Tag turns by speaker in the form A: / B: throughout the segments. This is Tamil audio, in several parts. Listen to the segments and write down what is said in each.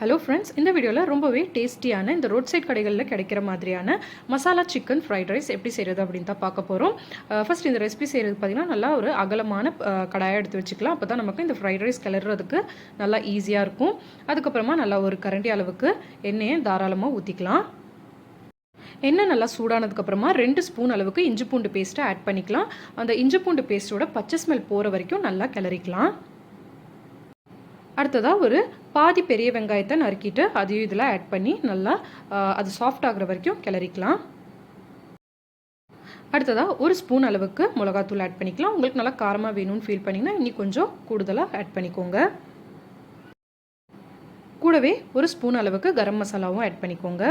A: ஹலோ ஃப்ரெண்ட்ஸ் இந்த வீடியோவில் ரொம்பவே டேஸ்டியான இந்த ரோட் சைட் கடைகளில் கிடைக்கிற மாதிரியான மசாலா சிக்கன் ஃப்ரைட் ரைஸ் எப்படி செய்கிறது அப்படின்னு தான் பார்க்க போகிறோம் ஃபர்ஸ்ட் இந்த ரெசிபி செய்கிறது பார்த்திங்கன்னா நல்லா ஒரு அகலமான கடாயாக கடாயை எடுத்து வச்சுக்கலாம். அப்போ தான் நமக்கு இந்த ஃப்ரைட் ரைஸ் கிளறதுக்கு நல்லா ஈஸியாக இருக்கும். அதுக்கப்புறமா நல்லா ஒரு கரண்டி அளவுக்கு எண்ணெயை தாராளமாக ஊற்றிக்கலாம் எண்ணெய் நல்லா சூடானதுக்கப்புறமா ரெண்டு ஸ்பூன் அளவுக்கு இஞ்சி பூண்டு பேஸ்ட்டை ஆட் பண்ணிக்கலாம். அந்த இஞ்சி பூண்டு பேஸ்ட்டோட பச்சை ஸ்மெல் போகிற வரைக்கும் நல்லா கிளறிக்கலாம். அடுத்ததாக ஒரு பாதி பெரிய வெங்காயத்தை நறுக்கிட்டு அதையும் இதில் ஆட் பண்ணி நல்லா அது சாஃப்ட் ஆகிற வரைக்கும் கிளறிக்கலாம். அடுத்ததாக ஒரு ஸ்பூன் அளவுக்கு மிளகாத்தூள் ஆட் பண்ணிக்கலாம். உங்களுக்கு நல்லா காரமாக வேணும்னு ஃபீல் பண்ணிங்கன்னா இன்னும் கொஞ்சம் கூடுதலாக ஆட் பண்ணிக்கோங்க. கூடவே ஒரு ஸ்பூன் அளவுக்கு கரம் மசாலாவும் ஆட் பண்ணிக்கோங்க.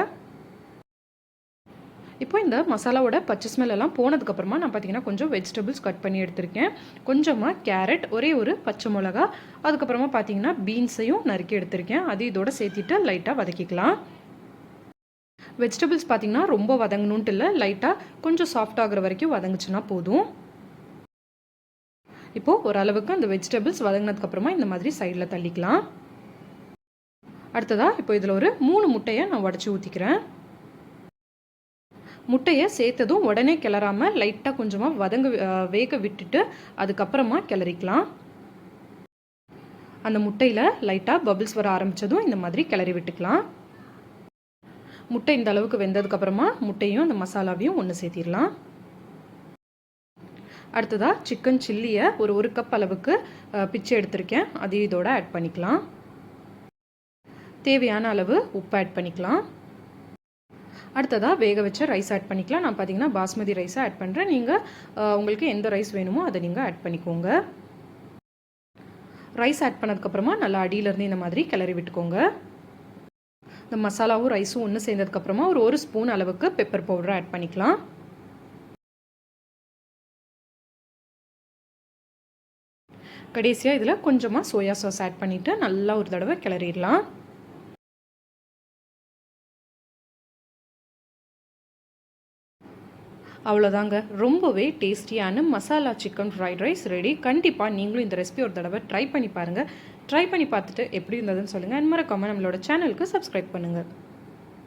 A: இப்போ இந்த மசாலாவோட பச்சை ஸ்மெல் எல்லாம் போனதுக்கப்புறமா நான் பார்த்தீங்கன்னா கொஞ்சம் வெஜிடபிள்ஸ் கட் பண்ணி எடுத்திருக்கேன். கொஞ்சமாக கேரட் ஒரே ஒரு பச்சை மிளகா. அதுக்கப்புறமா பார்த்தீங்கன்னா பீன்ஸையும் நறுக்கி எடுத்திருக்கேன். அது இதோட சேர்த்திட்டு லைட்டாக வதக்கிக்கலாம். வெஜிடபிள்ஸ் பார்த்தீங்கன்னா ரொம்ப வதங்கணுன்ட்டு இல்லை லைட்டாக கொஞ்சம் சாஃப்ட் ஆகுற வரைக்கும் வதங்குச்சுன்னா போதும். இப்போது ஓரளவுக்கு அந்த வெஜிடபிள்ஸ் வதங்கினதுக்கப்புறமா இந்த மாதிரி சைடில் தள்ளிக்கலாம். அடுத்ததாக இப்போ இதில் ஒரு மூணு முட்டையை நான் உடச்சி ஊற்றிக்கிறேன் முட்டையை சேர்த்ததும் உடனே கிளறாமல் லைட்டாக கொஞ்சமாக வதங்க வேக விட்டுட்டு அதுக்கப்புறமா கிளறிக்கலாம். அந்த முட்டையில் லைட்டாக பபிள்ஸ் வர ஆரம்பித்ததும் இந்த மாதிரி கிளறி விட்டுக்கலாம். முட்டை இந்த அளவுக்கு வெந்ததுக்கப்புறமா முட்டையும் அந்த மசாலாவையும் ஒன்று சேர்த்திடலாம். அடுத்ததாக சிக்கன் சில்லியை ஒரு ஒரு கப் அளவுக்கு பிச்சு எடுத்திருக்கேன். அதையும் இதோட ஆட் பண்ணிக்கலாம். தேவையான அளவு உப்பு ஆட் பண்ணிக்கலாம். அடுத்ததாக வேக வச்ச ரைஸ் ஆட் பண்ணிக்கலாம். நான் பார்த்தீங்கன்னா பாஸ்மதி ரைஸை ஆட் பண்ணுறேன் நீங்கள் உங்களுக்கு எந்த ரைஸ் வேணுமோ அதை நீங்கள் ஆட் பண்ணிக்கோங்க. ரைஸ் ஆட் பண்ணதுக்கப்புறமா நல்லா அடியிலேருந்து இந்த மாதிரி கிளறி விட்டுக்கோங்க. இந்த மசாலாவும் ரைஸும் ஒன்று சேர்ந்ததுக்கப்புறமா ஒரு ஒரு ஸ்பூன் அளவுக்கு பெப்பர் பவுடரை ஆட் பண்ணிக்கலாம். கடைசியாக இதில் கொஞ்சமாக சோயா சாஸ் ஆட் பண்ணிவிட்டு நல்லா ஒரு தடவை கிளறிடலாம். அவ்வளோதாங்க ரொம்பவே டேஸ்டியான masala chicken fried rice ready கண்டிப்பாக நீங்களும் இந்த ரெசிபி ஒரு தடவை ட்ரை பண்ணி பாருங்கள் ட்ரை பண்ணி பார்த்துட்டு எப்படி இருந்ததுன்னு சொல்லுங்கள் அண்ட் மறக்காமல் நம்மளோட சேனலுக்கு சப்ஸ்கிரைப் பண்ணுங்கள்